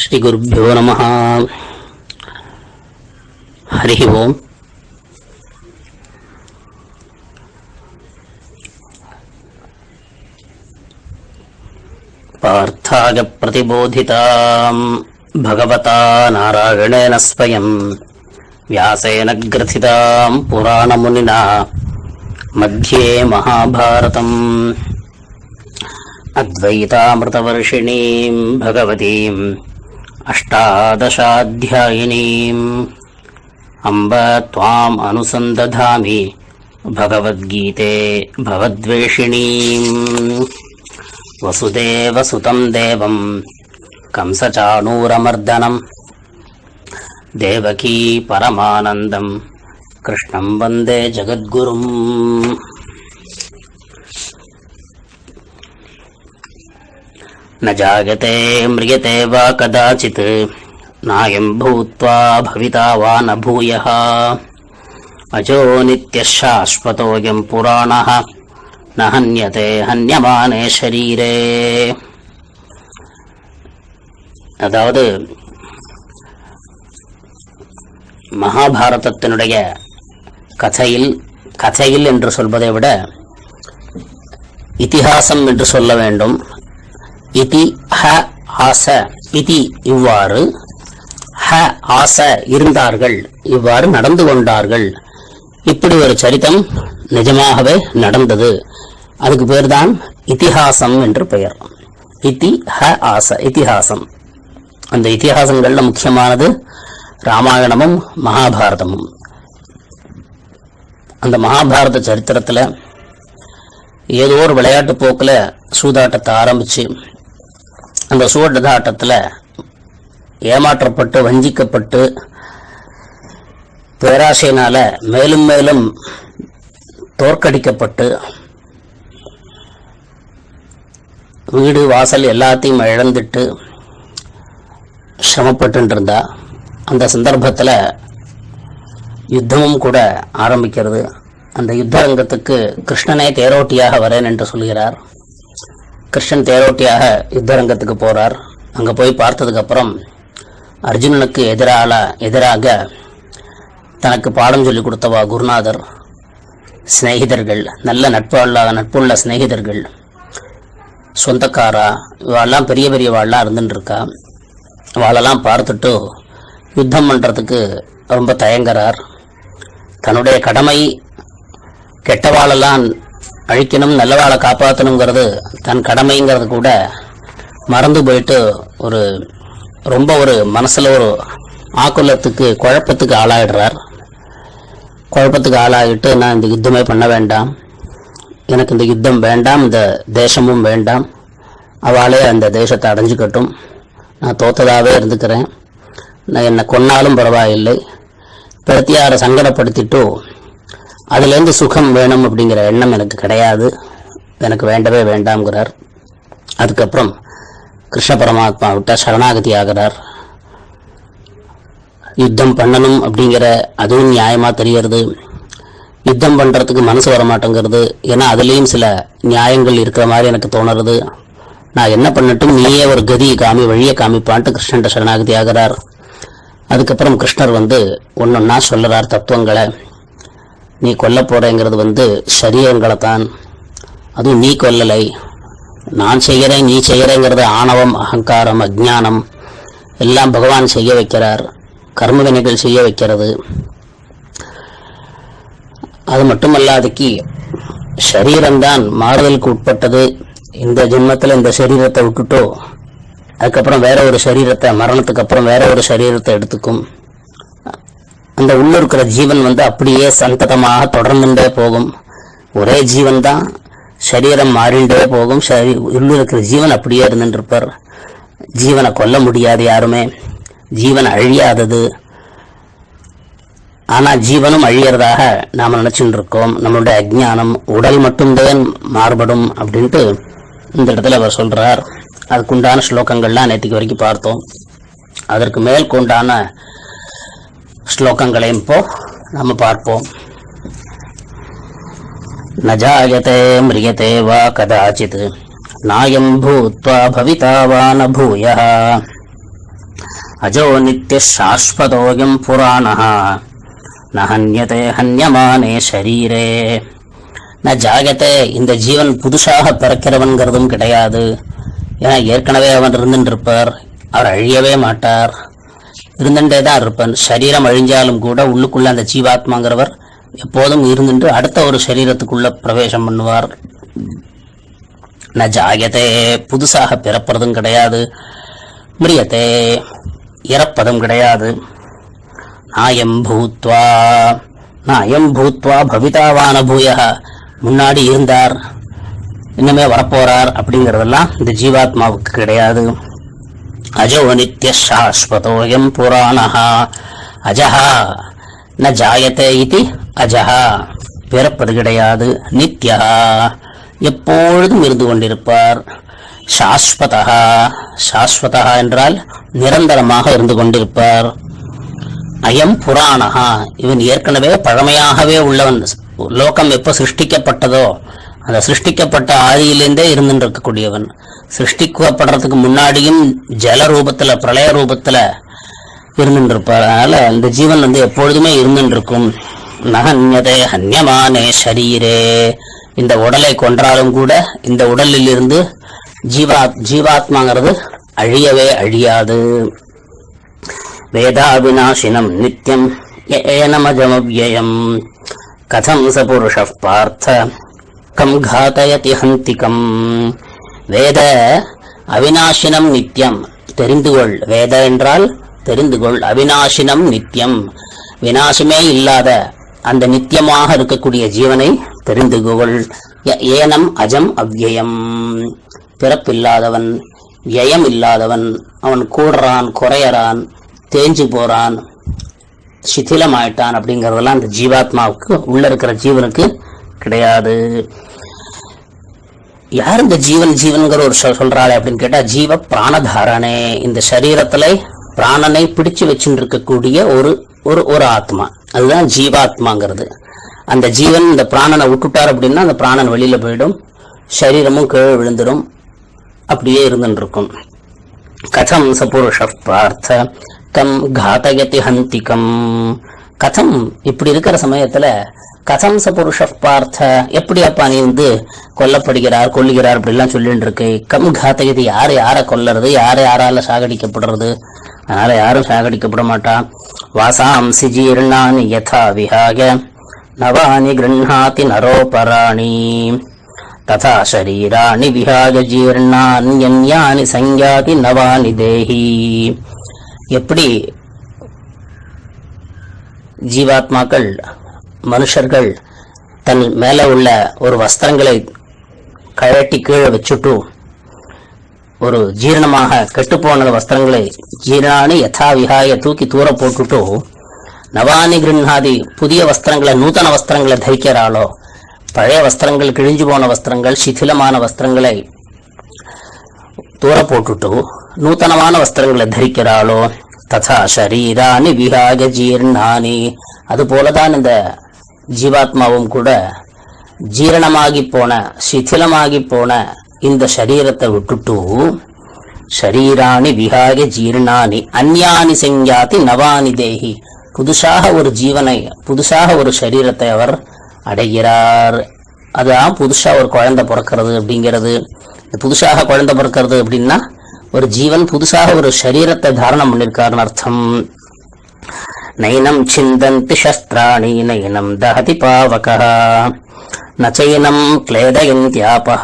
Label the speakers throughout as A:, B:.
A: శ్రీ గురుభ్యో నమ. హరి ఓం. పార్థాయ ప్రతిబోధిత. భగవతా నారాయణేన స్వయం. వ్యాసేన గ్రథితా పురాణమునినా. మధ్యే మహాభారతం. అద్వైతామృతవర్షిణీం భగవతీం. अष्टादशाध्यायिनीम्। अम्ब त्वाम् अनुसन्दधामि भगवद्गीते भवद्वेषिणीम् वसुदेवसुतम् देवम् कंसचाणूरमर्दनम्। देवकी परमानन्दम्। कृष्णम् वन्दे जगद्गुरुम् न जायते म्रियते वा कदाचित् नायम् भूत्वा भविता वा न भूयः अजो नित्यः शाश्वतोऽयम् पुराणः न हन्यते हन्यमाने शरीरे அதாவது மகாபாரதத்தினுடைய கதையில் கதையில் என்று சொல்வதை விட இதிகாசம் என்று சொல்ல வேண்டும் இதி ஹ ஆச. இதி இவ்வாறு ஹ ஆச இருந்தார்கள். இவ்வாறு நடந்து கொண்டார்கள். இப்படி ஒரு சரித்தம் நிஜமாகவே நடந்தது. அதுக்கு பேர் தான் இத்திஹாசம் என்று பெயர். இதி ஹ ஆச இத்திஹாசம். அந்த இத்திஹாசங்களில் முக்கியமானது ராமாயணமும் மகாபாரதமும். அந்த மகாபாரத சரித்திரத்துல ஏதோ ஒரு விளையாட்டு போக்குல சூதாட்டத்தை ஆரம்பிச்சு அந்த சூதாட்டத்துல ஏமாற்றப்பட்டு வஞ்சிக்கப்பட்டு பேராசையினால மேலும் மேலும் தோற்கடிக்கப்பட்டு வீடு வாசல் எல்லாத்தையும் இழந்துட்டு சிரமப்பட்டு இருந்தா அந்த சந்தர்ப்பத்தில் யுத்தமும் கூட ஆரம்பிக்கிறது. அந்த யுத்த ரங்கத்துக்கு கிருஷ்ணனே தேரோட்டியாக வரேன் என்று சொல்கிறார். கிருஷ்ணன் தேரோட்டியாக யுத்தரங்கத்துக்கு போகிறார் போறார். அங்க போய் பார்த்ததுக்கப்புறம் அர்ஜுனனுக்கு எதிரால எதிராக தனக்கு பாடம் சொல்லி கொடுத்தவா குருநாதர் சிநேகிதர்கள் நல்ல நட்புள்ள நட்புள்ள சிநேகிதர்கள் சொந்தக்காரா இவாளெல்லாம் பெரிய பெரிய வாள்லாம் இருந்துட்டுருக்கா இருக்கா வாளெல்லாம் பார்த்துட்டு யுத்தம் பண்ணுறதுக்கு ரொம்ப தயங்குறார். தன்னுடைய கடமை கெட்டவாளெல்லாம் அழிக்கணும் நல்லவாளை காப்பாற்றணுங்கிறது தன் கடமைங்கிறது கூட மறந்து போயிட்டு ஒரு ரொம்ப ஒரு மனசில் ஒரு ஆக்குலத்துக்கு குழப்பத்துக்கு ஆளாயிடுறார். குழப்பத்துக்கு ஆளாகிட்டு நான் இந்த யுத்தமே பண்ண வேண்டாம். எனக்கு இந்த யுத்தம் வேண்டாம் இந்த தேசமும் வேண்டாம். அவளே அந்த தேசத்தை அடைஞ்சுக்கட்டும். நான் தோத்ததாகவே இருந்துக்கிறேன். நான் என்னை கொன்னாலும் பரவாயில்லை. பிரத்தியாரை சங்கடப்படுத்திட்டு அதுலேருந்து சுகம் வேணும் அப்படிங்கிற எண்ணம் எனக்கு கிடையாது. எனக்கு வேண்டவே வேண்டாம்ங்கிறார். அதுக்கப்புறம் கிருஷ்ண பரமாத்மா விட்ட சரணாகதி ஆகிறார். யுத்தம் பண்ணணும் அப்படிங்கிற அதுவும் நியாயமாக தெரியறது. யுத்தம் பண்ணுறதுக்கு மனசு வர மாட்டேங்கிறது ஏன்னா அதுலேயும் சில நியாயங்கள் இருக்கிற மாதிரி எனக்கு தோணுறது. நான் என்ன பண்ணட்டும் நீயே ஒரு கதியை காமி வழியை காமிப்பான்ட்டு கிருஷ்ணன் சரணாகதி ஆகிறார். அதுக்கப்புறம் கிருஷ்ணர் வந்து ஒன்னொன்னா சொல்லுறார் தத்துவங்களை. நீ கொல்ல போறேங்கிறது வந்து சரீரங்களை தான் அதுவும் நீ கொல்லலை. நான் செய்கிறேன் நீ செய்கிறேங்கிறது ஆணவம் அகங்காரம் அஜ்ஞானம். எல்லாம் பகவான் செய்ய வைக்கிறார். கர்ம வினைகள் செய்ய வைக்கிறது. அது மட்டுமல்லாதுக்கு சரீரம்தான் மாறுதலுக்கு உட்பட்டது. இந்த ஜென்மத்தில் இந்த சரீரத்தை விட்டுட்டோ அதுக்கப்புறம் வேற ஒரு சரீரத்தை மரணத்துக்கு அப்புறம் வேற ஒரு சரீரத்தை எடுத்துக்கும். அந்த உள்ள இருக்கிற ஜீவன் வந்து அப்படியே சந்ததமாக தொடர்ந்துட்டே போகும். ஒரே ஜீவன் தான் சரீரம் மாறிண்டே போகும். சரி உள்ள இருக்கிற ஜீவன் அப்படியே இருந்துட்டு இருப்பார் ஜீவனை கொல்ல முடியாது யாருமே. ஜீவன் அழியாதது. ஆனால் ஜீவனும் அழியறதாக நாம் நினச்சிட்டு இருக்கோம் நம்மளுடைய அஜ்ஞானம் உடல் மட்டும்தான் மாறுபடும் அப்படின்ட்டு இந்த இடத்துல அவர் சொல்கிறார் அதுக்குண்டான ஸ்லோகங்கள்லாம் நேற்றுக்கு வரைக்கும் பார்த்தோம். அதற்கு மேல் கொண்டான ஸ்லோகங்களையும் இப்போ நம்ம பார்ப்போம். நஜாயத்தே மிரியதே வா கதாச்சித். நாயம் பூத்வா பவிதா வா ந பூயா அஜோ நித்தியசாஸ்வதோயம் புராணः ந ஹன்யதே ஹன்யமானே ஷரீரே. ந ஜாகத்தை இந்த ஜீவன் புதுசாக பிறக்கிறவன்கிறதும் கிடையாது. ஏன்னா ஏற்கனவே அவன் இருந்துட்டு இருப்பார் அவர் அழியவே மாட்டார். இருந்துட்டே தான் இருப்பார் சரீரம் அழிஞ்சாலும் கூட உள்ளுக்குள்ள அந்த ஜீவாத்மாங்கிறவர் எப்போதும் இருந்துட்டு அடுத்த ஒரு சரீரத்துக்குள்ள பிரவேசம் பண்ணுவார். ந ஜாயத்தே புதுசாக பிறப்பதும் கிடையாது. மிரியத்தே இறப்பதும் கிடையாது. நாயம் பூத்வா நாயம் பூத்வா பவிதாவான பூயா முன்னாடி இருந்தார் இன்னுமே வரப்போறார் அப்படிங்கறதெல்லாம் இந்த ஜீவாத்மாவுக்கு கிடையாது. அஜோ நித்திய சாஸ்வதோயம் புராணஹா அஜஹா ந ஜாயத்தே இது அஜஹா பிறப்பது கிடையாது நித்யா எப்பொழுதும் இருந்து கொண்டிருப்பார். சாஸ்வதா। சாஸ்வதா என்றால் நிரந்தரமாக இருந்து கொண்டிருப்பார். அயம் புராணஹா இவன் ஏற்கனவே பழமையாகவே உள்ளவன். லோகம் எப்போ சிருஷ்டிக்கப்பட்டதோ அந்த சிருஷ்டிக்கப்பட்ட ஆதியிலேருந்தே இருந்துட்டு இருக்கக்கூடியவன். சிருஷ்டிக்கப்படுறதுக்கு முன்னாடியும் ஜல ரூபத்துல பிரளய ரூபத்துல இருந்துருப்பார் அதனால இந்த ஜீவன் வந்து எப்பொழுதுமே இருந்துருக்கும். இருக்கும் நகன்யதே ஹன்யமானே ஷரீரே. இந்த உடலை கொன்றாலும் கூட இந்த உடலில் இருந்து ஜீவா ஜீவாத்மாங்கிறது அழியவே அழியாது. வேதாவினாசினம் நித்யம் ஏனமஜமவ்யயம். கதம் ச புருஷ பார்த்த கம் காத்தயதி ஹந்திகம். வேத அவிநாசினம் நித்யம். தெரிந்து கொள் வேத என்றால் தெரிந்து கொள் அவிநாசினம் நித்யம். விநாசமே இல்லாத அந்த நித்தியமாக இருக்கக்கூடிய ஜீவனை தெரிந்து கொள் ஏனம் அஜம் அவ்யயம் பிறப்பில்லாதவன் வியம் இல்லாதவன் அவன் கூடுறான் குறையறான் தேஞ்சு போறான் சிதிலமாயிட்டான் அப்படிங்கறதெல்லாம் அந்த ஜீவாத்மாவுக்கு உள்ள இருக்கிற ஜீவனுக்கு கிடையாது. யார் இந்த ஜீவன் ஜீவன்கிற ஒரு சொல்றாள் சொல்றாளே அப்படின்னு கேட்டா ஜீவ பிராணதாரணே இந்த சரீரத்துல பிராணனை பிடிச்சு வச்சுட்டு இருக்கக்கூடிய ஒரு ஒரு ஒரு ஆத்மா. அதுதான் ஜீவாத்மாங்கிறது. அந்த ஜீவன் இந்த பிராணனை விட்டுட்டார் அப்படின்னா அந்த பிராணன் வெளியில போயிடும். சரீரமும் கீழே விழுந்துடும் அப்படியே இருந்துட்டு இருக்கும் கதம் சபுருஷ பார்த்த கம் காதயதி ஹந்திகம். கதம் இப்படி இருக்கிற சமயத்துல கதம் சபுருஷ பார்த்த எப்படி அப்பா நீ வந்து கொல்லப்படுகிறார் கொல்லுகிறார் அப்படிலாம் சொல்லிட்டு இருக்கு கம் காத்தகதி யார் யாரை கொல்லறது யார் யாரால சாகடிக்கப்படுறது? அதனால யாரும் சாகடிக்கப்பட மாட்டா வாசாம்சி ஜீர்ணானி யதா விஹாக நவானி கிருண்ணாதி நரோபராணி ததா ஷரீராணி விஹாக ஜீர்ணான்யன்யானி சங்காதி நவானி தேஹி. எப்படி ஜீவாத்மாக்கள் மனுஷர்கள் தன் மேலே உள்ள ஒரு வஸ்திரங்களை கழட்டி கீழே வச்சுட்டு ஒரு ஜீரணமாக கெட்டுப்போன வஸ்திரங்களை ஜீரணானி யதா விகாய தூக்கி தூர போட்டுட்டு நவானி கிருண்ணாதி புதிய வஸ்திரங்களை நூத்தன வஸ்திரங்களை தரிக்கிறாளோ பழைய வஸ்திரங்கள் கிழிஞ்சு போன வஸ்திரங்கள் சிथिலமான வஸ்திரங்களை தூர போட்டுட்டு நூத்தனமான வஸ்திரங்களை தரிக்கிறாளோ ததா ஷரீராணி விஹாக ஜீர்ணானி அதுபோலதான் இந்த ஜீவாத்மாவும் கூட ஜீரணமாகி போன சிथिலமாகி போன இந்த சரீரத்தை விட்டுட்டு ஷரீராணி விஹாக ஜீர்ணானி அந்யானி செஞ்சாதி நவானி தேகி புதுசாக ஒரு ஜீவனை புதுசாக ஒரு சரீரத்தை அவர் அடைகிறார். அதான் புதுசாக ஒரு குழந்தை பிறக்கிறது அப்படிங்கிறது. இந்த புதுசாக குழந்தை பிறக்கிறது அப்படின்னா ஒரு ஜீவன் புதுசாக ஒரு சரீரத்தை தாரணம் பண்ணியிருக்காருன்னு அர்த்தம். நைனம் சிந்தந்தி சஸ்திராணி நைனம் தஹதி பாவகா நச்சைனம் கிளேதயந்தியாபா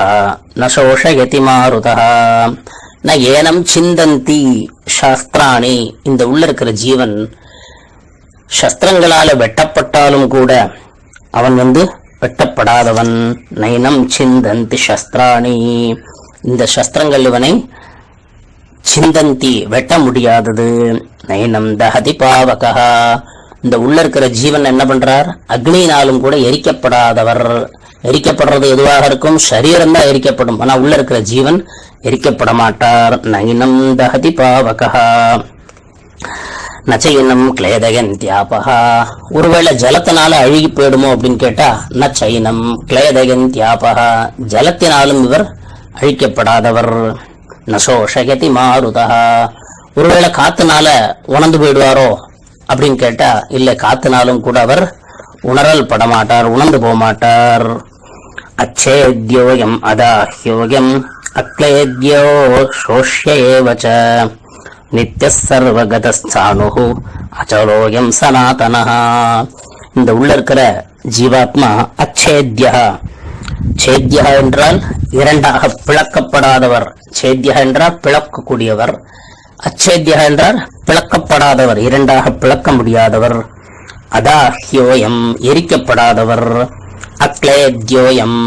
A: ந சோஷயதி மாருதா ந ஏனம் சிந்தந்தி சாஸ்திராணி. இந்த உள்ள இருக்கிற ஜீவன் சஸ்திரங்களால வெட்டப்பட்டாலும் கூட அவன் வந்து வெட்டப்படாதவன். நைனம் சிந்தந்தி சஸ்திராணி. இந்த சஸ்திரங்கள் இவனை சிந்தந்தி வெட்ட முடியாதது. நயனம் தஹதி பாவகா இந்த உள்ள இருக்கிற ஜீவன் என்ன பண்றார்? அக்னியினாலும் கூட எரிக்கப்படாதவர். எரிக்கப்படுறது எதுவாக இருக்கும்? சரீரம் தான் எரிக்கப்படும். ஆனா உள்ள இருக்கிற ஜீவன் எரிக்கப்பட மாட்டார் நயனம் தஹதி பாவகா நச்சைனம் கிளேதகந்தியாபகா ஒருவேளை ஜலத்தினால அழுகி போயிடுமோ அப்படின்னு கேட்டா நச்சைனம் கிளேதகந்தியாபகா ஜலத்தினாலும் இவர் அழிக்கப்படாதவர். நசோஷயதி மாருதா ஒருவேளை காத்துனால உணர்ந்து போயிடுவாரோ அப்படின்னு கேட்டா இல்ல காத்துனாலும் கூட அவர் உணரல் படமாட்டார் உணர்ந்து போக மாட்டார் அச்சேத்யோயம் அதாஹ்யோயம் அக்லேத்யோ சோஷ்ய ஏவச்ச. நித்திய சர்வகதானு அச்சலோயம் சனாதனா இந்த உள்ள இருக்கிற ஜீவாத்மா அச்சேத்யா சேத்யா என்றால் இரண்டாக பிளக்கப்படாதவர். சேத்யா என்றால் பிளக்கக்கூடியவர். அச்சேத்யா என்றால் பிளக்கப்படாதவர். இரண்டாக பிளக்க முடியாதவர். அதாஹ்யோயம் எரிக்கப்படாதவர். அக்லேத்யோயம்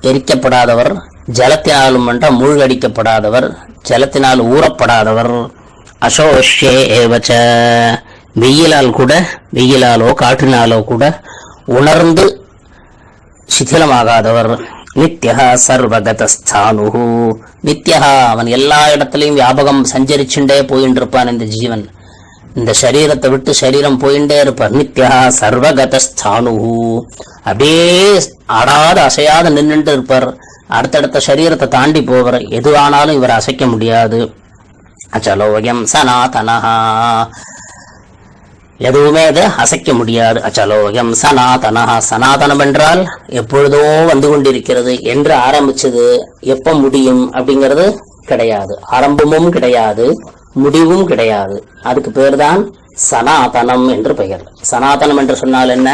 A: எரிக்கப்படாதவர். ஜலத்தினாலும் என்றால் மூழ்கடிக்கப்படாதவர். ஜலத்தினால் ஊறப்படாதவர். அசோஷ்யே ஏவச்ச. வெயிலால் கூட வெயிலாலோ காற்றினாலோ கூட உணர்ந்து சிதிலமாகாதவர். நித்யா சர்வகதஸ்தானு நித்யா அவன் எல்லா இடத்துலையும் வியாபகம் சஞ்சரிச்சுண்டே போயின்னு இருப்பான் இந்த ஜீவன். இந்த சரீரத்தை விட்டு சரீரம் போயிண்டே இருப்பார். நித்யா சர்வகதஸ்தானு அப்படியே ஆடாத அசையாத நின்றுட்டு இருப்பார். அடுத்தடுத்த சரீரத்தை தாண்டி போவர். எதுவானாலும் இவர் அசைக்க முடியாது. அச்சலோயம் சனாதனஹா. எதுவுமே அதை அசைக்க முடியாது. அச்சலோகம் சனாதனா சனாதனம் என்றால் எப்பொழுதோ வந்து கொண்டிருக்கிறது. என்று ஆரம்பிச்சது எப்ப முடியும் அப்படிங்கிறது கிடையாது. ஆரம்பமும் கிடையாது. முடிவும் கிடையாது. அதுக்கு பேர் தான் சனாதனம் என்று பெயர். சனாதனம் என்று சொன்னால் என்ன?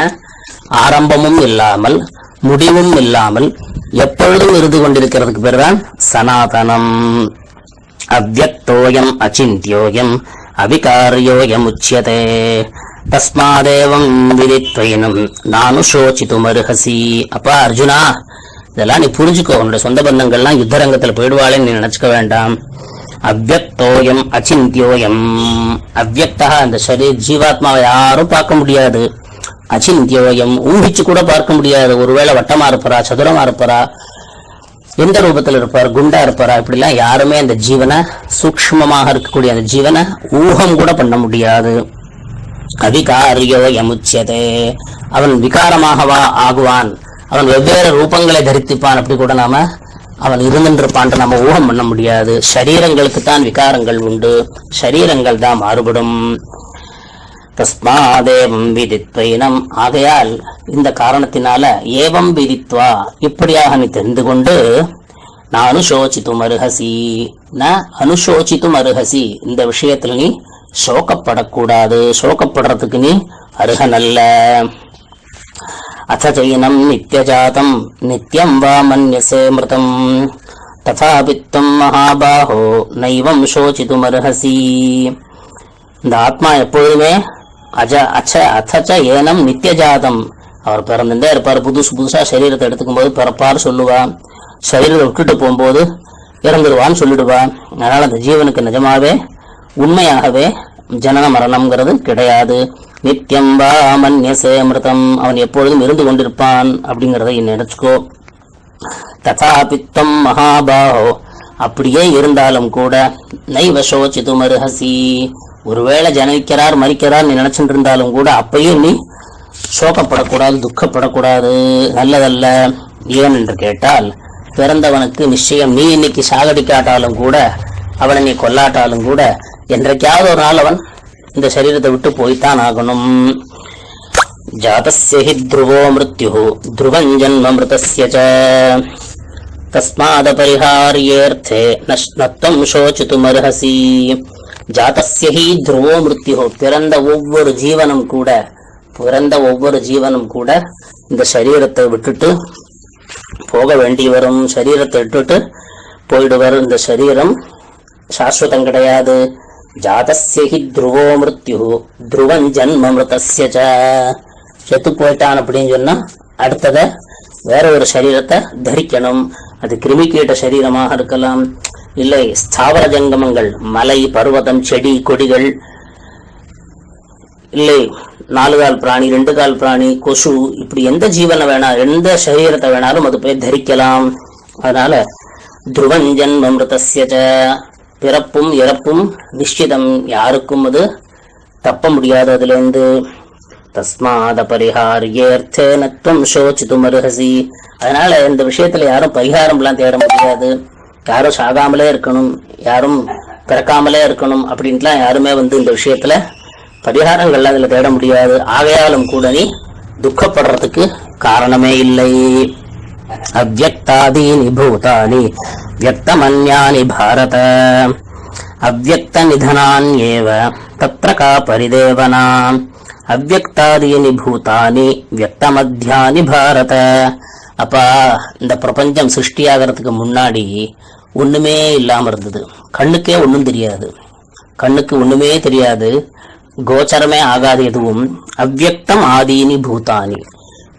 A: ஆரம்பமும் இல்லாமல் முடிவும் இல்லாமல் எப்பொழுதும் இருந்து கொண்டிருக்கிறதுக்கு பேர் தான் சனாதனம். அவ்வக்தோயம் அச்சிந்தியோயம். அவிகாரியோயம் உச்சியதே தஸ்மாதேவம் விதித்வைனம் நானு சோச்சித்துமருகசி அப்பா அர்ஜுனா இதெல்லாம் நீ புரிஞ்சுக்கோ உன்னோட சொந்த பந்தங்கள்லாம் யுத்தரங்கத்துல போயிடுவாளேன்னு நீ நினைச்சுக்க வேண்டாம் அவ்வக்தோயம் அச்சிந்தியோயம் அவ்வக்தா அந்த சரீர் ஜீவாத்மாவை யாரும் பார்க்க முடியாது அச்சிந்தியோயம் ஊகிச்சு கூட பார்க்க முடியாது ஒருவேளை வட்டமா இருப்பரா சதுரமா இருப்பரா எந்த ரூபத்தில் இருப்பார்? குண்டா இருப்பாரா? இப்படிலாம் யாருமே அந்த ஜீவனை சூக்ஷ்மமாக இருக்கக்கூடிய அந்த ஜீவனை ஊகம் கூட பண்ண முடியாது. அதிகாரியோ யமுச்சியதே அவன் விகாரமாகவா ஆகுவான்? அவன் வெவ்வேறு ரூபங்களை தரித்திப்பான். அப்படி கூட நாம அவன் இருந்துருப்பான். நம்ம ஊகம் பண்ண முடியாது. சரீரங்களுக்கு தான் விகாரங்கள் உண்டு. சரீரங்கள் தான் மாறுபடும். தஸ்மாதேவம் விதித்வைனம் ஆகையால் இந்த காரணத்தினால ஏவம் விதித்வா இப்படியாக நீ தெரிந்து கொண்டு நான் அனுசோசித்தும் அருகசி ந அனுசோசித்தும் அருகசி இந்த விஷயத்துல நீ சோகப்படக்கூடாது சோகப்படுறதுக்கு நீ அருகனல்ல. அத சைனம் நித்யஜாதம் நித்யம் வா மன்யசே மிருதம். ததாபித்தம் மகாபாகோ நைவம் சோசித்துமர்ஹசி இந்த ஆத்மா எப்பொழுதுமே அஜ அச்ச அத்தச்ச ஏனம் நித்தியஜாதம். அவர் பிறந்துட்டே இருப்பார். புதுசு புதுசா சரீரத்தை எடுத்துக்கும் போது பிறப்பார் சொல்லுவா சரீரத்தை விட்டுட்டு போகும்போது இறந்துருவான்னு சொல்லிடுவா அதனால அந்த ஜீவனுக்கு நிஜமாவே உண்மையாகவே ஜனன மரணம்ங்கிறது கிடையாது. நித்தியம் வா மன்யசே அமிர்தம். அவன் எப்பொழுதும் இருந்து கொண்டிருப்பான் அப்படிங்கிறத நினைச்சுக்கோ. ததாபித்தம் மகாபாஹோ அப்படியே இருந்தாலும் கூட நைவ சோச்சித்து மருஹசி ஒருவேளை ஜனவிக்கிறார் மறிக்கிறார் நீ நினைச்சுட்டு இருந்தாலும் கூட அப்பயும் நீ சோகப்படக்கூடாது துக்கப்படக்கூடாது நல்லதல்ல ஏன் என்று கேட்டால் பிறந்தவனுக்கு நிச்சயம் நீ இன்னைக்கு சாகடிக்காட்டாலும் கூட அவனை நீ கொல்லாட்டாலும் கூட என்றைக்காவது ஒரு நாள் அவன் இந்த சரீரத்தை விட்டு போய்த்தான் ஆகணும். ஜாதஸ்ய ஹி த்ருவோ மிருத்யு த்ருவம் ஜன்ம மிருதஸ்ய தஸ்மாத பரிஹாரியேர்த்தே நஷ்ணத்துவம் சோச்சித்துமர்ஹசி ஜாதஸ்ய ஹி துருவோ மிருத்யு பிறந்த ஒவ்வொரு ஜீவனும் கூட பிறந்த ஒவ்வொரு ஜீவனும் கூட இந்த சரீரத்தை விட்டுட்டு போக வேண்டி வரும். சரீரத்தை விட்டுட்டு போயிடுவர். இந்த சரீரம் சாஸ்வதம் கிடையாது. ஜாதஸ்ய ஹி துருவோ மிருத்யு துருவம் ஜன்ம மிருதஸ்ய செத்து போயிட்டான் அப்படின்னு சொன்னா அடுத்தத வேற ஒரு சரீரத்தை தரிக்கணும். அது கிருமிகீட்ட சரீரமாக இருக்கலாம். இல்லை ஸ்தாவர ஜங்கமங்கள் மலை பர்வதம் செடி கொடிகள். இல்லை நாலு கால் பிராணி ரெண்டு கால் பிராணி கொசு இப்படி எந்த ஜீவனை வேணா எந்த சரீரத்தை வேணாலும் அது போய் தரிக்கலாம். அதனால துருவன் ஜன்ம பிறப்பும் இறப்பும் நிಶ್ಚಿதம் யாருக்கும் அது தப்ப முடியாது அதுல இருந்து தஸ்மாத பரிகாரியர்த்தே நத்துவம் சோச்சித்தும் அருகசி அதனால இந்த விஷயத்துல யாரும் பரிகாரம்லாம் தேட முடியாது. யாரும் சாகாமலே இருக்கணும் யாரும் பிறக்காமலே இருக்கணும் அப்படின்ட்டுலாம் யாருமே வந்து இந்த விஷயத்துல பரிகாரங்கள்லாம் அதில் தேட முடியாது. ஆகையாலும் கூட நீ துக்கப்படுறதுக்கு காரணமே இல்லை. அவ்வக்தாதீனி பூதானி வியக்தமன்யானி பாரத அவ்வக்த ஏவ தத்திர கா பரிதேவனா அவ்வக்தாதீனி பூதானி வியக்தமத்தியானி பாரத. அப்பா இந்த பிரபஞ்சம் சிருஷ்டியாகிறதுக்கு முன்னாடி ஒண்ணுமே இல்லாம இருந்தது. கண்ணுக்கே ஒண்ணும் தெரியாது. கண்ணுக்கு ஒண்ணுமே தெரியாது. கோச்சரமே ஆகாது எதுவும். அவ்வக்தம் ஆதீனி பூதானி.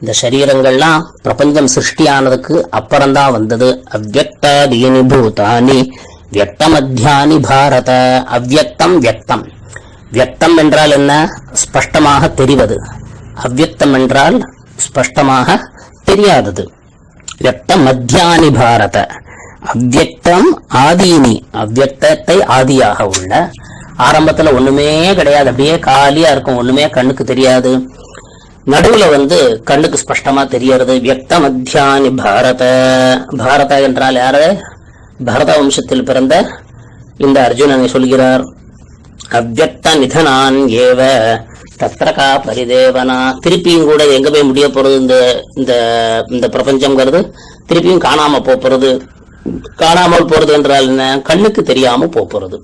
A: இந்த சரீரங்கள்லாம் பிரபஞ்சம் சிருஷ்டியானதுக்கு அப்புறம்தான் வந்தது. அவ்வக்தாதீனி பூதானி. வியக்தமத்தியானி பாரத. அவ்வக்தம் வியக்தம். வியக்தம் என்றால் என்ன? ஸ்பஷ்டமாக தெரிவது. அவ்வக்தம் என்றால் ஸ்பஷ்டமாக தெரியாதது. வியக்த மத்தியானி பாரத. அவ்வக்தம் ஆதீனி. அவ்வக்தத்தை ஆதியாக உள்ள. ஆரம்பத்துல ஒண்ணுமே கிடையாது. அப்படியே காலியா இருக்கும். ஒண்ணுமே கண்ணுக்கு தெரியாது. நடுவுல வந்து கண்ணுக்கு ஸ்பஷ்டமா தெரியறது. வியக்த மத்தியானி பாரத. பாரத என்றால் யாரு? பரத வம்சத்தில் பிறந்த இந்த அர்ஜுனனை சொல்கிறார். அவ்வக்த நிதனான் ஏவ. தத்ரகா பரிதேவனா. திருப்பியும் கூட எங்க போய் முடிய போறது இந்த இந்த இந்த பிரபஞ்சம்ங்கிறது? திருப்பியும் காணாம போப் போறது. காணாமல் போறது என்றால் என்ன? கண்ணுக்கு தெரியாம போறது.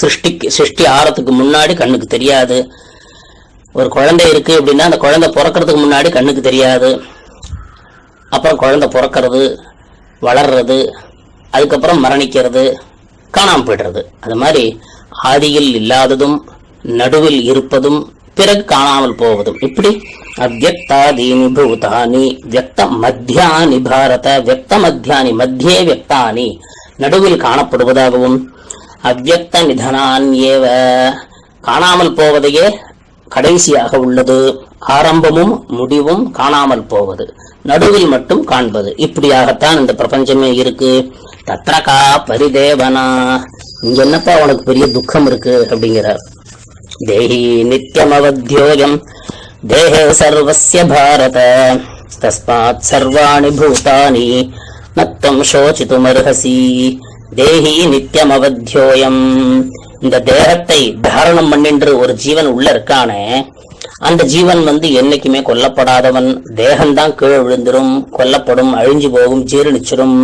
A: சிருஷ்டிக்கு சிருஷ்டி ஆறத்துக்கு முன்னாடி கண்ணுக்கு தெரியாது. ஒரு குழந்தை இருக்கு அப்படின்னா அந்த குழந்தை பிறக்கிறதுக்கு முன்னாடி கண்ணுக்கு தெரியாது. அப்புறம் குழந்தை பிறக்கிறது வளர்றது அதுக்கப்புறம் மரணிக்கிறது காணாமல் போயிடுறது. அது மாதிரி ஆதியில் இல்லாததும் நடுவில் இருப்பதும் பிறகு காணாமல் போவதும். இப்படி அவ்வக்தாதீனி பூதானி வியக்த மத்தியானி பாரத வியக்த மத்தியானி மத்தியே வியக்தானி நடுவில் காணப்படுவதாகவும் அவ்வக்த நிதனான் ஏவ காணாமல் போவதையே கடைசியாக உள்ளது. ஆரம்பமும் முடிவும் காணாமல் போவது. நடுவில் மட்டும் காண்பது. இப்படியாகத்தான் இந்த பிரபஞ்சமே இருக்கு. தத்ரகா பரிதேவனா. இங்க என்னப்பா உனக்கு பெரிய துக்கம் இருக்கு? அப்படிங்கிறார். தேஹி நித்யமவத்யோயம் தேஹே சர்வஸ்ய பாரத தஸ்மாத் சர்வாணி பூதானி நத்தம் சோசித்துமர்ஹசி தேஹி நித்யமவத்யோயம் இந்த தேகத்தை தாரணம் பண்ணின்ற ஒரு ஜீவன் உள்ள இருக்கானே அந்த ஜீவன் வந்து என்னைக்குமே கொல்லப்படாதவன். தேகம்தான் கீழே விழுந்துரும் கொல்லப்படும் அழிஞ்சு போகும் ஜீரணிச்சிடும்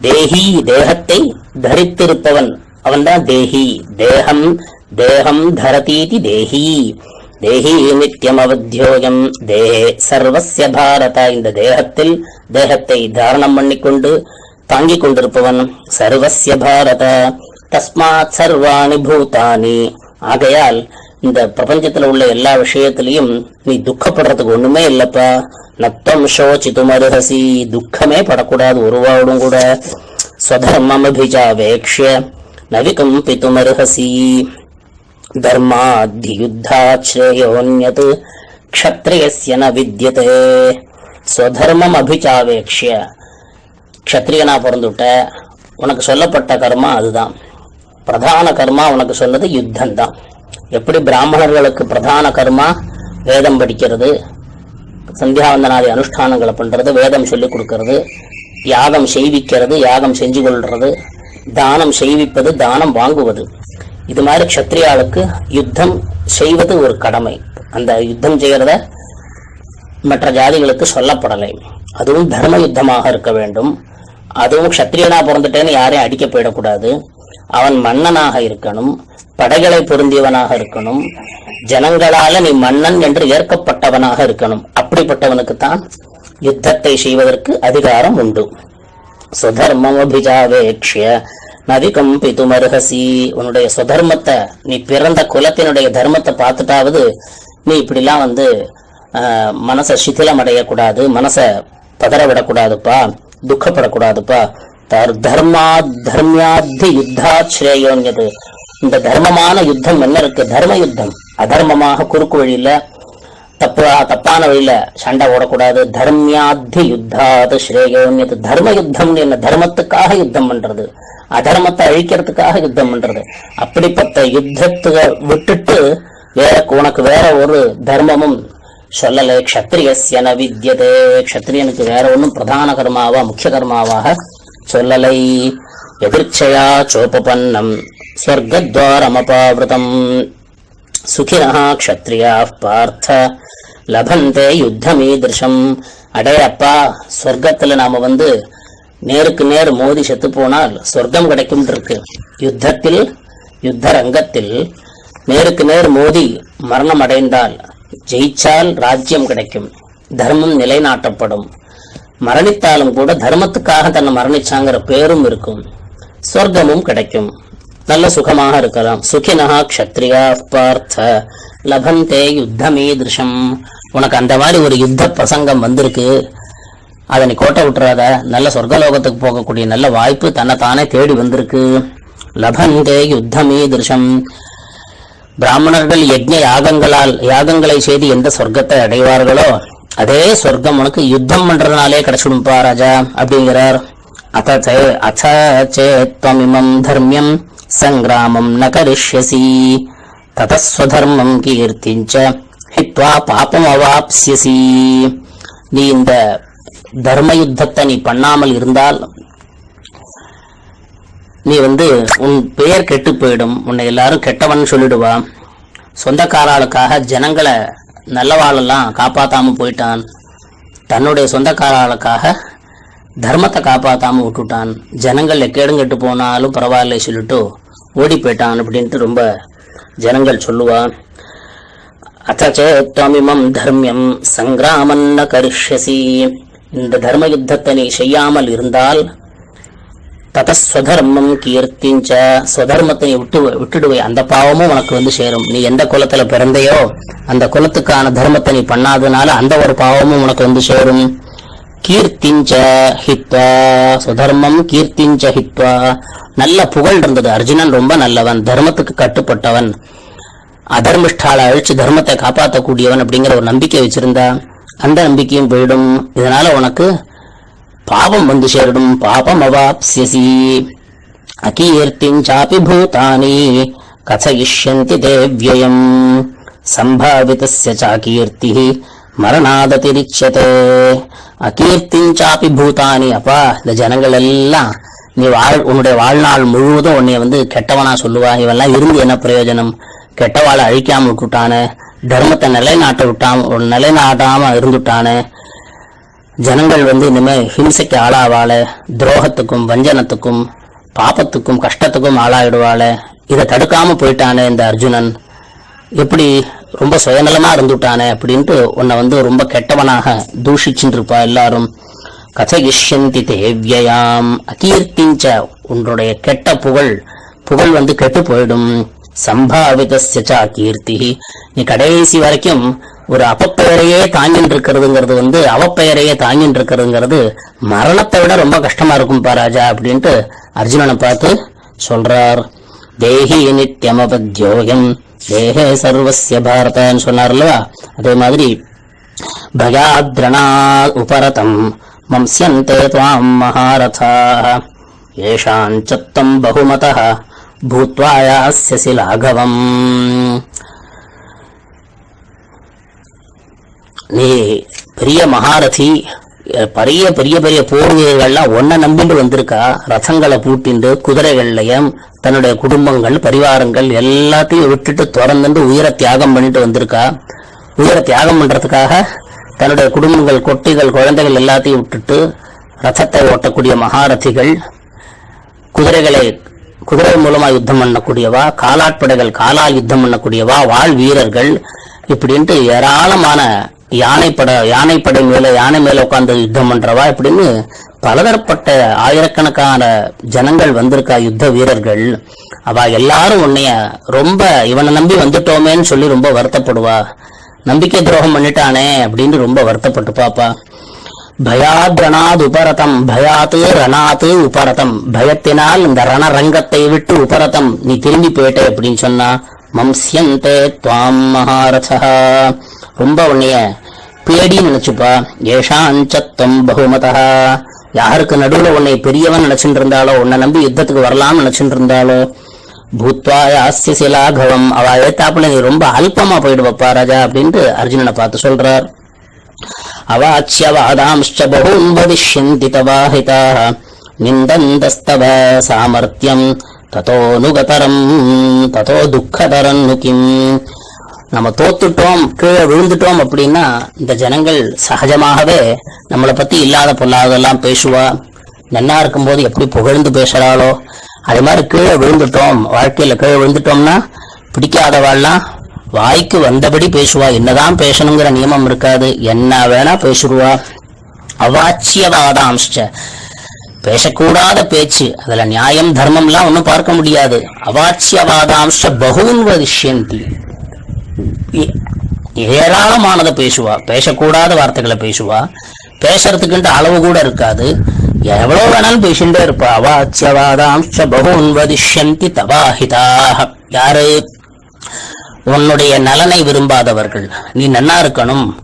A: தேஹி தேகத்தை தரித்திருப்பவன் அவன்தான் தேஹி தேகம் தேகம் தரதீதி தேஹி. தேஹி நித்தியம் அவத்தியோகம் தேஹே சர்வசிய பாரத. இந்த தேகத்தில் தேகத்தை தாரணம் பண்ணிக்கொண்டு தாங்கிக் கொண்டிருப்பவன் சர்வசிய பாரத. தஸ்மாத் சர்வாணி பூதானி. ஆகையால் இந்த பிரபஞ்சத்துல உள்ள எல்லா விஷயத்திலையும் நீ துக்கப்படுறதுக்கு ஒண்ணுமே இல்லப்பா. நத்தம் சோச்சித்தும் அருகசி. துக்கமே படக்கூடாது ஒருவாடும் கூட. ஸ்வதர்மமபிஜாவேக்ஷ்ய நவிகம்பித்துமர்ஹசி தர்மாத்யுத்தாச்ரேயோன்யத் க்ஷத்ரியஸ்ய ந வித்யதே ஸ்வதர்மம் அபிச்சாவேக்ஷிய க்ஷத்ரியனா பிறந்துட்ட. உனக்கு சொல்லப்பட்ட கர்மா அதுதான். பிரதான கர்மா உனக்கு சொன்னது யுத்தம் தான். எப்படி பிராமணர்களுக்கு பிரதான கர்மா? வேதம் படிக்கிறது. சந்தியாவந்தனாதி அனுஷ்டானங்களை பண்றது வேதம் சொல்லிக் கொடுக்கறது. யாகம் செய்விக்கிறது யாகம் செஞ்சு கொள்றது. தானம் செய்விப்பது தானம் வாங்குவது. இது மாதிரி க்ஷத்ரியாளுக்கு யுத்தம் செய்வது ஒரு கடமை. அந்த யுத்தம் செய்கிறத மற்ற ஜாதிகளுக்கு சொல்லப்படலை. அதுவும் தர்ம யுத்தமாக இருக்க வேண்டும். அதுவும் க்ஷத்ரியனா பிறந்துட்டேன்னு யாரையும் அடிக்க போயிடக்கூடாது. அவன் மன்னனாக இருக்கணும். படைகளை பொருந்தியவனாக இருக்கணும். ஜனங்களால நீ மன்னன் என்று ஏற்கப்பட்டவனாக இருக்கணும். அப்படிப்பட்டவனுக்குத்தான் யுத்தத்தை செய்வதற்கு அதிகாரம் உண்டு. சுதர்மம் அபிஜாவேக்ஷிய நதிகம்பித்துமருகசி உன்னுடைய சுதர்மத்தை நீ பிறந்த குலத்தினுடைய தர்மத்தை பார்த்துட்டாவது நீ இப்படிலாம் வந்து ஆஹ், மனசை சிதிலம் அடையக்கூடாது மனசை பதற விடக்கூடாதுப்பா துக்கப்படக்கூடாதுப்பா. தர் தர்மா தர்மியாத்தி யுத்தாச்ரேயோன்யது இந்த தர்மமான யுத்தம் என்ன இருக்கு? தர்ம யுத்தம். அதர்மமாக குறுக்கு வழியில தப்பா தப்பான வழியில சண்டை ஓடக்கூடாது தர்மியாத்தி யுத்தாது ஸ்ரேயோன்யது தர்ம யுத்தம் என்ன? தர்மத்துக்காக யுத்தம் பண்றது. அதர்மத்தை அழிக்கிறதுக்காக யுத்தம் பண்றது. அப்படிப்பட்ட யுத்தத்தை விட்டுட்டு வேற உனக்கு வேற ஒரு தர்மமும் சொல்லலை. க்ஷத்ரியஸ்யன வித்யதே. க்ஷத்ரியனுக்கு வேற ஒன்றும் பிரதான கர்மாவா முக்கிய கர்மாவாக சொல்லலை. எதிர்ச்சையா சோபபன்னம் ஸ்வர்கத்வாரமபாவிரதம். சுகினः க்ஷத்ரியாः பார்த்த லபந்தே யுத்தமீதிருஷம் அடே அப்பா சொர்க்கத்துல நாம வந்து நேருக்கு நேர் மோதி செத்து போனால் சொர்க்கம் கிடைக்கும் இருக்கு யுத்தத்தில் யுத்த ரங்கத்தில் நேருக்கு நேர் மோதி மரணம் அடைந்தால் ஜெயிச்சால் ராஜ்யம் கிடைக்கும். தர்மம் நிலைநாட்டப்படும். மரணித்தாலும் கூட தர்மத்துக்காக தன்னை மரணிச்சாங்கிற பேரும் இருக்கும். சொர்க்கமும் கிடைக்கும். நல்ல சுகமாக இருக்கலாம். சுகினஹா க்ஷத்ரியா பார்த்த. லபந்தே யுத்தமீதிருஷம். உனக்கு அந்த மாதிரி ஒரு யுத்த பிரசங்கம் வந்திருக்கு. அதை நீ கோட்டை விட்டுறாத. நல்ல சொர்க்கலோகத்துக்கு போகக்கூடிய நல்ல வாய்ப்பு தன்னை தானே தேடி வந்திருக்கு. லபந்தே யுத்தமீதிருஷம். பிராமணர்கள் யஜ்ய யாகங்களால் யாகங்களை செய்து எந்த சொர்க்கத்தை அடைவார்களோ அதே சொர்க்கம் உனக்கு யுத்தம் பண்றதுனாலே கிடைச்சிடும்பா ராஜா அப்படிங்கிறார். அத சே- தமிமம் தர்மியம். சங்கிராமம் ந கரிஷ்யசி ததஸ்வதர்மம் கீர்த்திஞ்ச ஹித்வா பாபம் அவாப்சியசி நீ இந்த தர்ம யுத்தத்தை நீ பண்ணாமல் இருந்தால் நீ வந்து உன் பெயர் கெட்டு போயிடும். உன்னை எல்லாரும் கெட்டவன் சொல்லிடுவா. சொந்தக்காராளுக்காக ஜனங்களை நல்லவாளெல்லாம் காப்பாத்தாம போயிட்டான். தன்னுடைய சொந்தக்காராளுக்காக தர்மத்தை காப்பாத்தாம விட்டுட்டான். ஜனங்கள் எக்கேடும் கெட்டு போனாலும் பரவாயில்லை சொல்லிட்டு ஓடி போயிட்டான் அப்படின்ட்டு ரொம்ப ஜனங்கள் சொல்லுவா. அத்தச்சேத்வமிமம் தர்மியம் சங்கிராமன்ன கரிஷ்யசி. இந்த தர்ம யுத்தத்தை நீ செய்யாமல் இருந்தால் ததஸ்வதர்மம் கீர்த்திஞ்ச. ஸ்வதர்மத்தை விட்டு விட்டுடுவே. அந்த பாவமும் உனக்கு வந்து சேரும். நீ எந்த குலத்துல பிறந்தையோ அந்த குலத்துக்கான தர்மத்தை நீ பண்ணாதனால அந்த ஒரு பாவமும் உனக்கு வந்து சேரும். கீர்த்திஞ்ச ஹித்வா. சுதர்மம் கீர்த்திஞ்ச ஹித்வா. நல்ல புகழ் இருந்தது. அர்ஜுனன் ரொம்ப நல்லவன். தர்மத்துக்கு கட்டுப்பட்டவன். அதர்மிஷ்டால அழிச்சு தர்மத்தை காப்பாற்றக்கூடியவன் அப்படிங்கிற ஒரு நம்பிக்கை வச்சிருந்தா அந்த நம்பிக்கையும் போயிடும். இதனால உனக்கு பாவம் வந்து சேரிடும் பாபம் அவாப்சியசி அகீர்த்திஞ்சாபி பூதானி. கசயிஷ்யந்தி தேவ்யம் சம்பாவிதஸ்ய சாகீர்த்தி மரணாததிரிச்சதே. அகீர்த்திஞ்சாபி பூதானி அப்பா இந்த ஜனங்கள் எல்லாம் நீ வாழ் உன்னுடைய வாழ்நாள் முழுவதும் உன்னை வந்து கெட்டவனா சொல்லுவா. இவெல்லாம் இருந்து என்ன பிரயோஜனம்? கெட்டவாளை அழிக்காம விட்டுட்டானே தர்மத்தை நிலைநாட்ட விட்டாம நிலைநாட்டாம இருந்துட்டானே ஜனங்கள் வந்து இனிமே ஹிம்சைக்கு ஆளாவாள. துரோகத்துக்கும் வஞ்சனத்துக்கும் பாபத்துக்கும் கஷ்டத்துக்கும் ஆளாயிடுவாள. இதை தடுக்காம போயிட்டானே இந்த அர்ஜுனன். எப்படி ரொம்ப சுயநலமா இருந்துட்டானே அப்படின்ட்டு உன்னை வந்து ரொம்ப கெட்டவனாக தூஷிச்சுட்டு இருப்பா எல்லாரும். கதகிஷ்யந்தி தேவ்யயாம் அகீர்த்திஞ்ச உன்னுடைய கெட்ட புகழ் புகழ் வந்து கெட்டு போயிடும். சம்பாவிதா கீர்த்தி. நீ கடைசி வரைக்கும் ஒரு அப்பப்பெயரையே தாங்கிட்டு இருக்கிறதுங்கிறது வந்து அவப்பெயரையே தாங்கிட்டு இருக்கிறதுங்கிறது மரணத்தை விட ரொம்ப கஷ்டமா இருக்கும் பா ராஜா அப்படின்ட்டு அர்ஜுனனை பார்த்து சொல்றார். தேஹி நித்தியமபத்யோகம் தேகே சர்வஸ்ய பாரதன்னு சொன்னார் அல்லவா அதே மாதிரி பயாத்ரணா உபரதம் மம்ஸ்யந்தே துவாம் மகாரதாः येषाञ्चत्वम् बहुमतः भूत्वा यास्यसि लाघवम् நீ பெரிய மகாரதி அஹ், பெரிய பெரிய பெரிய போர் வீரர்கள்லாம் ஒன்ன நம்பிட்டு வந்திருக்கா? ரசங்களை பூட்டிண்டு குதிரைகள்லயும் தன்னுடைய குடும்பங்கள் பரிவாரங்கள் எல்லாத்தையும் விட்டுட்டு திறந்துட்டு உயிரை தியாகம் பண்ணிட்டு வந்திருக்கா? உயிரை தியாகம் பண்றதுக்காக தன்னுடைய குடும்பங்கள் கொட்டிகள் குழந்தைகள் எல்லாத்தையும் விட்டுட்டு ரசத்தை ஓட்டக்கூடிய மகாரதிகள் குதிரைகளை குதிரை மூலமா யுத்தம் பண்ணக்கூடியவா? காலாட்படைகள் காலால் யுத்தம் பண்ணக்கூடியவா? வாழ் வீரர்கள் இப்படின்ட்டு ஏராளமான யானைப்பட யானைப்படை மேல யானை மேல உட்கார்ந்து யுத்தம் பண்றவா இப்படின்னு பலதரப்பட்ட ஆயிரக்கணக்கான ஜனங்கள் வந்திருக்கா யுத்த வீரர்கள். அவ எல்லாரும் உன்னைய ரொம்ப இவனை நம்பி வந்துட்டோமேன்னு சொல்லி ரொம்ப வருத்தப்படுவா. நம்பிக்கை துரோகம் பண்ணிட்டானே அப்படின்னு ரொம்ப வருத்தப்பட்டு பாப்பா பயாத் ரணாத் உபரதம் பயாத்து ரணாத்து உபரதம். பயத்தினால் இந்த ரணரங்கத்தை விட்டு உபரதம். நீ திரும்பி போயிட்டே அப்படின்னு சொன்னா மம்ஸ்யந்தே துவாம் மகாரசா ரொம்ப உன்னைய பேடின்னு நினைச்சுப்பா. ஏஷாஞ்சத்தம் பகுமதா யாருக்கு நடுவுல உன்னை பெரியவன் நினைச்சுட்டு இருந்தாலோ உன்னை நம்பி யுத்தத்துக்கு வரலாம்னு நினைச்சுட்டு இருந்தாலோ பூத்வா யாஸ்தி சிலாகவம். அவ ஏத்தாப்புல நீ ரொம்ப அல்பமா போயிடுவப்பா ராஜா அப்படின்ட்டு அர்ஜுனனை பார்த்து சொல்றார். அவாச்சியவாதாம்ச்ச பகூன் வதிஷ்யந்தி தவாஹிதா. நிந்தந்தஸ்தவ சாமர்த்தியம். ததோ ததோனுகதரம் ததோ துக்கதரன்னு கிம். நம்ம தோத்துட்டோம் கீழே விழுந்துட்டோம் அப்படின்னா இந்த ஜனங்கள் சகஜமாகவே நம்மளை பத்தி இல்லாத பொல்லாதெல்லாம் பேசுவா. நன்னா இருக்கும்போது எப்படி புகழ்ந்து பேசுறாளோ அது மாதிரி கீழே விழுந்துட்டோம் வாழ்க்கையில கீழே விழுந்துட்டோம்னா பிடிக்காதவாள்லாம் வாய்க்கு வந்தபடி பேசுவா. என்னதான் பேசணுங்கிற நியமம் இருக்காது. என்ன வேணா பேசுருவா அவாச்சியவாதாம்ச. பேசக்கூடாத பேச்சு. அதுல நியாயம் தர்மம்லாம் ஒன்றும் பார்க்க முடியாது. அவாச்சியவாதாம்ச பகூன் வதிஷ்யந்தி ஏராளமானதை பேசுவா. பேசக்கூடாத வார்த்தைகளை பேசுவா. பேசுறதுக்குன்ற அளவு கூட இருக்காது. எவ்வளவு வேணாலும் பேசிட்டே இருப்பா. அவாச்சியவாதாம்ச பகூன் வதிஷ்யந்தி தவாஹிதாக யாரு? உன்னுடைய நலனை விரும்பாதவர்கள். நீ நன்னா இருக்கணும்.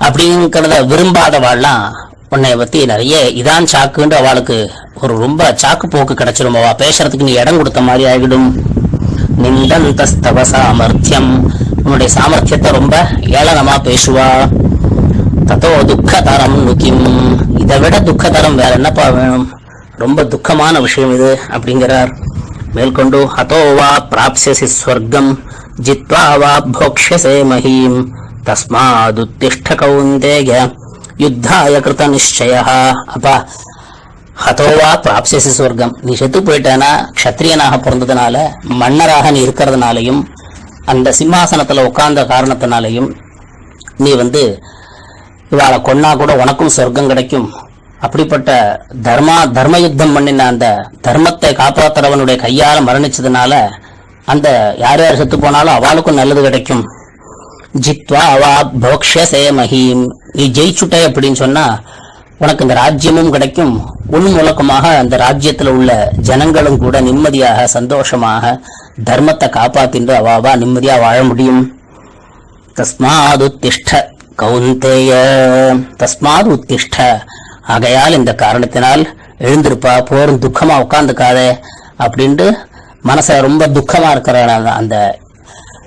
A: அப்படிங்கிறத விரும்பாதவாள்லாம் உன்னை பத்தி நிறைய இதான் சாக்குன்ற அவளுக்கு ஒரு ரொம்ப சாக்கு போக்கு கிடைச்சிரும். அவ பேசுறதுக்கு நீ இடம் கொடுத்த மாதிரி ஆகிடும். நிந்தந்தஸ்தவ சாமர்த்தியம். உன்னுடைய சாமர்த்தியத்தை ரொம்ப ஏளனமா பேசுவா. தத்தோ துக்கதரம் நுகிம். இதை விட துக்கதரம் வேற என்னப்பா வேணும்? ரொம்ப துக்கமான விஷயம் இது அப்படிங்கிறார். மேற்கொண்டு ஹதோ வா பிராப்சியசி ஸ்வர்க்கம் ஜித்வா வா போக்ஷசே மஹீம் தஸ்மாதுத்திஷ்ட கௌந்தேய யுத்தாய கிருத நிச்சய அப்பா ஹதோவா பிராப்சசி சொர்க்கம். நீ செத்து போயிட்டேன்னா க்ஷத்ரியனாக பிறந்ததுனால மன்னராக நீ இருக்கிறதுனாலையும் அந்த சிம்மாசனத்துல உட்கார்ந்த காரணத்தினாலையும் நீ வந்து இவாளை கொன்னா கூட உனக்கும் சொர்க்கம் கிடைக்கும். அப்படிப்பட்ட தர்மா தர்ம யுத்தம் பண்ணின அந்த தர்மத்தை காப்பாத்துறவனுடைய கையால மரணிச்சதுனால அந்த யார் யார் செத்து போனாலும் அவளுக்கும் நல்லது கிடைக்கும். ஜித்வா அவா போக்ஷசே மஹீம் நீ ஜெயிச்சுட்டே அப்படின்னு சொன்னா உனக்கு இந்த ராஜ்யமும் கிடைக்கும். உன் மூலக்கமாக அந்த ராஜ்யத்தில் உள்ள ஜனங்களும் கூட நிம்மதியாக சந்தோஷமாக தர்மத்தை காப்பாத்தின்று அவாவா நிம்மதியா வாழ முடியும். தஸ்மாது உத்திஷ்ட கவுந்தேய தஸ்மாது உத்திஷ்ட ஆகையால் இந்த காரணத்தினால் எழுந்திருப்பா போரும் துக்கமா உட்கார்ந்துக்காதே அப்படின்ட்டு மனசை ரொம்ப துக்கமா இருக்கிற அந்த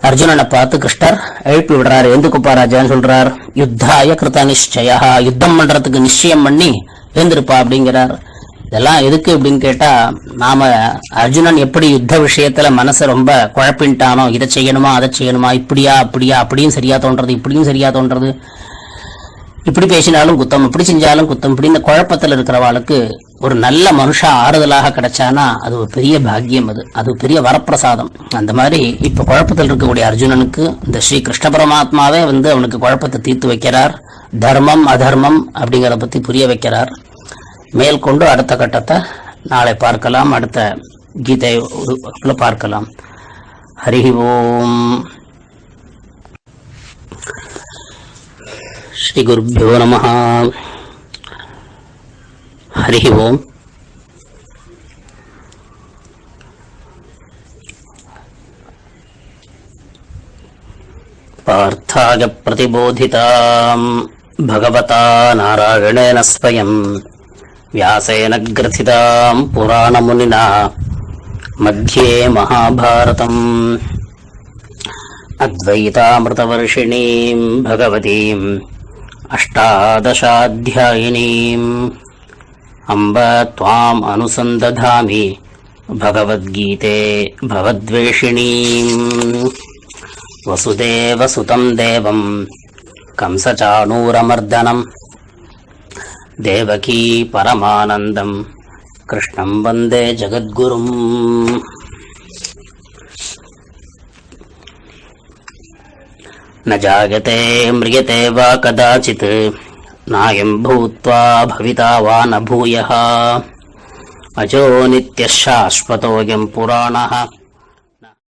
A: அர்ஜுனனை பார்த்து கிருஷ்ணர் எழுப்பி விடுறாரு. எந்துக்குப்பா ராஜான்னு சொல்றார்? யுத்தாய கிருத நிச்சயா. யுத்தம் பண்றதுக்கு நிச்சயம் பண்ணி எழுந்திருப்பா அப்படிங்கிறார். இதெல்லாம் எதுக்கு அப்படின்னு கேட்டா நாம அர்ஜுனன் எப்படி யுத்த விஷயத்துல மனசை ரொம்ப குழப்பின்ட்டானோ இதை செய்யணுமா அதை செய்யணுமா இப்படியா அப்படியா அப்படியும் சரியா தோன்றது இப்படியும் சரியா தோன்றது. இப்படி பேசினாலும் குத்தம் இப்படி செஞ்சாலும் குத்தம் இப்படி இந்த குழப்பத்தில் இருக்கிறவாளுக்கு ஒரு நல்ல மனுஷா ஆறுதலாக கிடைச்சானா அது ஒரு பெரிய பாக்கியம் அது. அது பெரிய வரப்பிரசாதம். அந்த மாதிரி இப்ப குழப்பத்தில் இருக்கக்கூடிய அர்ஜுனனுக்கு இந்த ஸ்ரீ கிருஷ்ண பரமாத்மாவே வந்து அவனுக்கு குழப்பத்தை தீர்த்து வைக்கிறார். தர்மம் அதர்மம் அப்படிங்கிறத பத்தி புரிய வைக்கிறார். மேல் கொண்டு அடுத்த கட்டத்தை நாளை பார்க்கலாம். அடுத்த கீதை பார்க்கலாம். ஹரி ஓம். ஸ்ரீ குருபியோ நமஹா. హరి ఓం. పార్థాయ ప్రతిబోధిత భగవత నారాయణేన స్వయం వ్యాసేన గ్రథిత పురాణమునిన మధ్యే మహాభారతం. అద్వైతామృతవర్షిణీం భగవతీం అష్టాదశాధ్యాయినీం. अम्ब त्वाम् अनुसन्दधामि। भगवद्गीते भवद्वेषिणीम्। वसुदेवसुतम् देवम्। कंसचाणूरमर्दनम्। देवकी परमानन्दम्। कृष्णम् वन्दे जगद्गुरुम्। न जायते म्रियते वा कदाचित् नायम् भूत्वा भविता वा न भूयः अजो नित्यः शाश्वतोऽयम् पुराणः